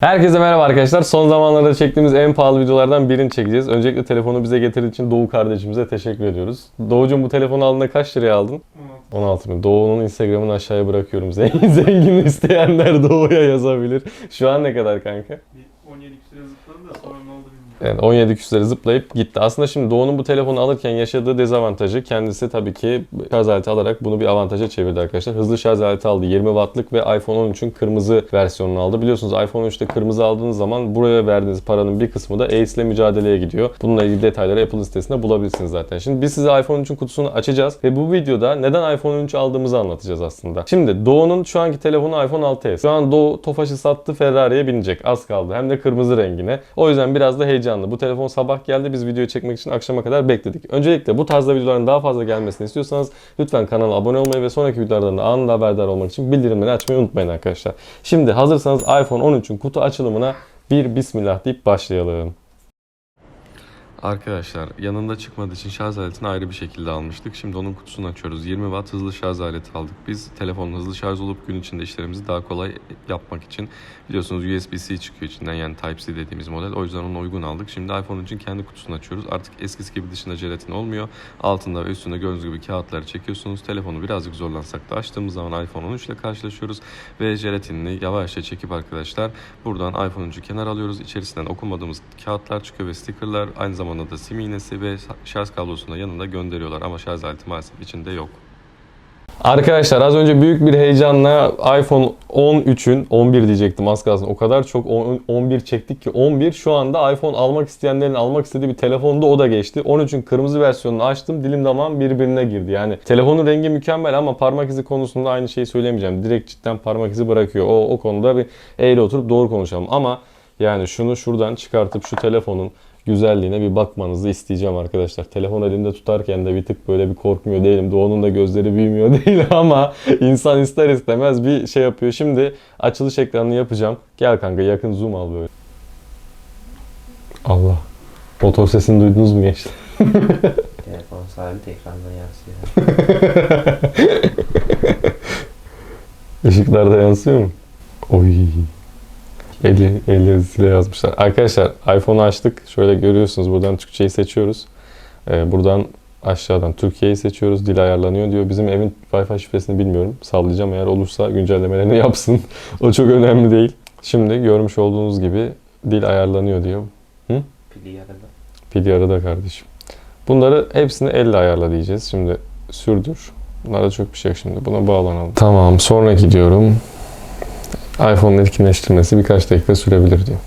Herkese merhaba arkadaşlar. Son zamanlarda çektiğimiz en pahalı videolardan birini çekeceğiz. Öncelikle telefonu bize getirdiği için Doğu kardeşimize teşekkür ediyoruz. Doğucuğum bu telefonu aldığında kaç liraya aldın? 16 bin. Doğu'nun Instagram'ını aşağıya bırakıyorum. Zengin, zengin isteyenler Doğu'ya yazabilir. Şu an ne kadar kanka? Bir 17 küsure zıpladı da sonra. Yani 17 küsleri zıplayıp gitti. Aslında şimdi Doğu'nun bu telefonu alırken yaşadığı dezavantajı kendisi tabii ki şarj aleti alarak bunu bir avantaja çevirdi arkadaşlar. Hızlı şarj aleti aldı. 20 wattlık ve iPhone 13'ün kırmızı versiyonunu aldı. Biliyorsunuz iPhone 13'te kırmızı aldığınız zaman buraya verdiğiniz paranın bir kısmı da Ace ile mücadeleye gidiyor. Bununla ilgili detayları Apple sitesinde bulabilirsiniz zaten. Şimdi biz size iPhone 13'ün kutusunu açacağız ve bu videoda neden iPhone 13 aldığımızı anlatacağız aslında. Şimdi Doğu'nun şu anki telefonu iPhone 6s. Şu an Doğu Tofaş'ı sattı Ferrari'ye binecek. Az kaldı. Hem de kırmızı rengine. O yüzden biraz da heyecanlı. Bu telefon sabah geldi. Biz videoyu çekmek için akşama kadar bekledik. Öncelikle bu tarzda videoların daha fazla gelmesini istiyorsanız lütfen kanala abone olmayı ve sonraki videolardan da anında haberdar olmak için bildirimleri açmayı unutmayın arkadaşlar. Şimdi hazırsanız iPhone 13'ün kutu açılımına bir bismillah deyip başlayalım. Arkadaşlar yanında çıkmadığı için şarj aletini ayrı bir şekilde almıştık. Şimdi onun kutusunu açıyoruz. 20 watt hızlı şarj aleti aldık. Biz telefonun hızlı şarj olup gün içinde işlerimizi daha kolay yapmak için biliyorsunuz USB-C çıkıyor içinden yani Type-C dediğimiz model. O yüzden onu uygun aldık. Şimdi iPhone için kendi kutusunu açıyoruz. Artık eskisi gibi dışında jelatin olmuyor. Altında ve üstünde gördüğünüz gibi kağıtları çekiyorsunuz. Telefonu birazcık zorlansak da açtığımız zaman iPhone 13 ile karşılaşıyoruz. Ve jelatinini yavaşça çekip arkadaşlar buradan iPhone 13'ü kenara alıyoruz. İçerisinden okumadığımız kağıtlar çıkıyor ve stickerlar. Aynı zamanda da sim iğnesi ve şarj kablosunu da yanında gönderiyorlar ama şarj aleti maalesef içinde yok. Arkadaşlar az önce büyük bir heyecanla iPhone 13'ün 11 diyecektim az kalsın. O kadar çok 10 11 çektik ki 11 şu anda iPhone almak isteyenlerin almak istediği bir telefonda o da geçti. 13'ün kırmızı versiyonunu açtım. Dilim damağım birbirine girdi. Yani telefonun rengi mükemmel ama parmak izi konusunda aynı şeyi söylemeyeceğim. Direkt cidden parmak izi bırakıyor. O, o konuda bir eğri oturup doğru konuşalım. Ama yani şunu şuradan çıkartıp şu telefonun güzelliğine bir bakmanızı isteyeceğim arkadaşlar. Telefon elimde tutarken de bir tık böyle bir korkmuyor değilim. Doğu'nun da gözleri büyümüyor değil ama insan ister istemez bir şey yapıyor. Şimdi açılış ekranını yapacağım. Gel kanka yakın zoom al böyle. Allah. Motor sesini duydunuz mu gençler? Telefon sahibi de ekrandan yansıyor. Işıklarda yansıyor mu? Oy. Eli, eli yazısıyla yazmışlar. Arkadaşlar iPhone'u açtık. Şöyle görüyorsunuz buradan Türkçeyi seçiyoruz. Ee, buradan aşağıdan Türkiye'yi seçiyoruz. Dil ayarlanıyor diyor. Bizim evin Wi-Fi şifresini bilmiyorum. Sallayacağım eğer olursa güncellemelerini yapsın. o çok önemli değil. Şimdi görmüş olduğunuz gibi dil ayarlanıyor diyor. Pili yarıda. Pili arada kardeşim. Bunları hepsini elle ayarla diyeceğiz. Şimdi sürdür. Bunlarda çok bir şey yok şimdi. Buna bağlanalım. Tamam sonraki diyorum. iPhone'un etkinleştirmesi birkaç dakika sürebilir diyor.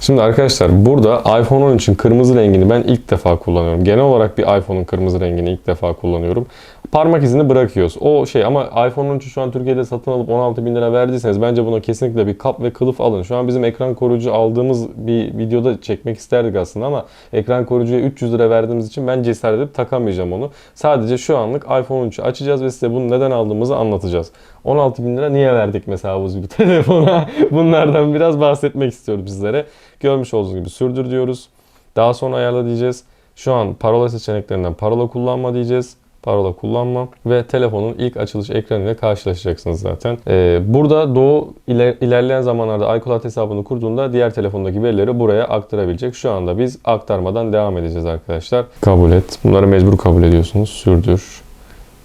Şimdi arkadaşlar burada iPhone 13'ün kırmızı rengini ben ilk defa kullanıyorum. Genel olarak bir iPhone'un kırmızı rengini ilk defa kullanıyorum. Parmak izini bırakıyoruz. O şey ama iPhone 13'ü şu an Türkiye'de satın alıp 16 bin lira verdiyseniz bence buna kesinlikle bir kap ve kılıf alın. Şu an bizim ekran koruyucu aldığımız bir videoda çekmek isterdik aslında ama ekran koruyucuya 300 lira verdiğimiz için ben cesaret edip takamayacağım onu. Sadece şu anlık iPhone 13'ü açacağız ve size bunu neden aldığımızı anlatacağız. 16 bin lira niye verdik mesela bu telefona? Bunlardan biraz bahsetmek istiyorum sizlere. Görmüş olduğunuz gibi sürdür diyoruz. Daha sonra ayarla diyeceğiz. Şu an parola seçeneklerinden parola kullanma diyeceğiz. Parola kullanma ve telefonun ilk açılış ekranıyla karşılaşacaksınız zaten. Ee, burada Doğu iler- ilerleyen zamanlarda iCloud hesabını kurduğunda diğer telefondaki verileri buraya aktarabilecek. Şu anda biz aktarmadan devam edeceğiz arkadaşlar. Kabul et. Bunları mecbur kabul ediyorsunuz. Sürdür.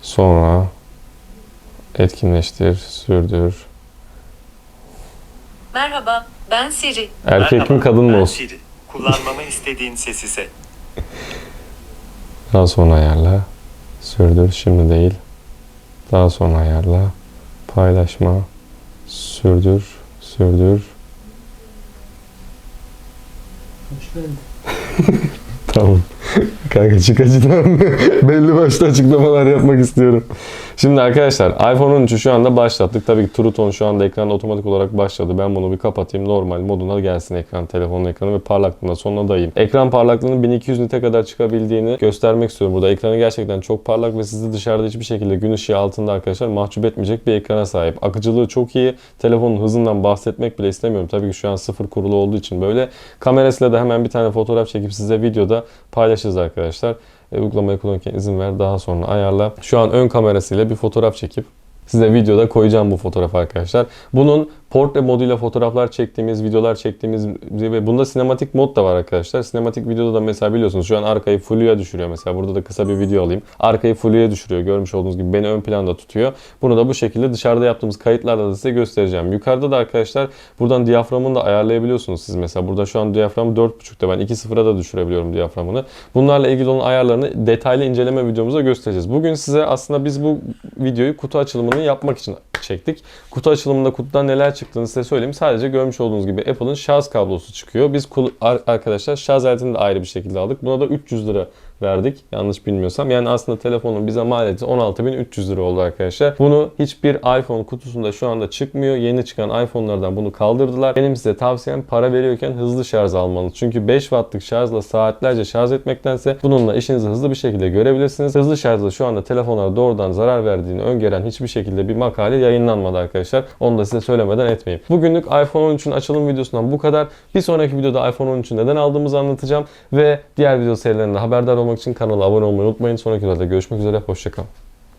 Sonra etkinleştir, sürdür. Merhaba, ben Siri. Erkek mi Merhaba, kadın mı ben olsun? Siri. Kullanmamı istediğin sesi seç. Daha sonra ayarla. Sürdür. Şimdi değil. Daha sonra ayarla. Paylaşma. Sürdür. Sürdür. Tamam. Kanka çık acıdan. Belli başlı açıklamalar yapmak istiyorum. Şimdi arkadaşlar iPhone 13'ü şu anda başlattık. Tabii ki True Tone şu anda ekranda otomatik olarak başladı. Ben bunu bir kapatayım. Normal moduna gelsin ekran. Telefonun ekranı ve parlaklığına sonuna dayayım. Ekran parlaklığının 1200 nite kadar çıkabildiğini göstermek istiyorum. Burada ekranı gerçekten çok parlak ve sizi dışarıda hiçbir şekilde gün ışığı altında arkadaşlar mahcup etmeyecek bir ekrana sahip. Akıcılığı çok iyi. Telefonun hızından bahsetmek bile istemiyorum. Tabii ki şu an sıfır kurulu olduğu için böyle. Kamerasıyla da hemen bir tane fotoğraf çekip size videoda paylaşırız arkadaşlar. E, uygulamayı kullanırken izin ver daha sonra ayarla. Şu an ön kamerasıyla bir fotoğraf çekip size videoda koyacağım bu fotoğrafı arkadaşlar. Bunun portre moduyla fotoğraflar çektiğimiz, videolar çektiğimiz ve bunda sinematik mod da var arkadaşlar. Sinematik videoda da mesela biliyorsunuz şu an arkayı Flu'ya düşürüyor mesela. Burada da kısa bir video alayım. Arkayı Flu'ya düşürüyor. Görmüş olduğunuz gibi beni ön planda tutuyor. Bunu da bu şekilde dışarıda yaptığımız kayıtlarda da size göstereceğim. Yukarıda da arkadaşlar buradan diyaframını da ayarlayabiliyorsunuz siz mesela. Burada şu an diyafram 4.5'te ben 2.0'a da düşürebiliyorum diyaframını. Bunlarla ilgili olan ayarlarını detaylı inceleme videomuzda göstereceğiz. Bugün size aslında biz bu videoyu kutu açılımını yapmak için çektik. Kutu açılımında kutudan neler çıktığını size söyleyeyim. Sadece görmüş olduğunuz gibi Apple'ın şarj kablosu çıkıyor. Biz arkadaşlar şarj aletini de ayrı bir şekilde aldık. Buna da 300 lira verdik. Yanlış bilmiyorsam. Yani aslında telefonun bize maliyeti 16.300 lira oldu arkadaşlar. Bunu hiçbir iPhone kutusunda şu anda çıkmıyor. Yeni çıkan iPhone'lardan bunu kaldırdılar. Benim size tavsiyem para veriyorken hızlı şarj almanız. Çünkü 5 wattlık şarjla saatlerce şarj etmektense bununla işinizi hızlı bir şekilde görebilirsiniz. Hızlı şarjla şu anda telefonlara doğrudan zarar verdiğini öngören hiçbir şekilde bir makale yayınlanmadı arkadaşlar. Onu da size söylemeden etmeyeyim. Bugünlük iPhone 13'ün açılım videosundan bu kadar. Bir sonraki videoda iPhone 13'ü neden aldığımızı anlatacağım ve diğer video serilerinde haberdar olmak için kanala abone olmayı unutmayın. Sonraki videoda görüşmek üzere. Hoşçakalın.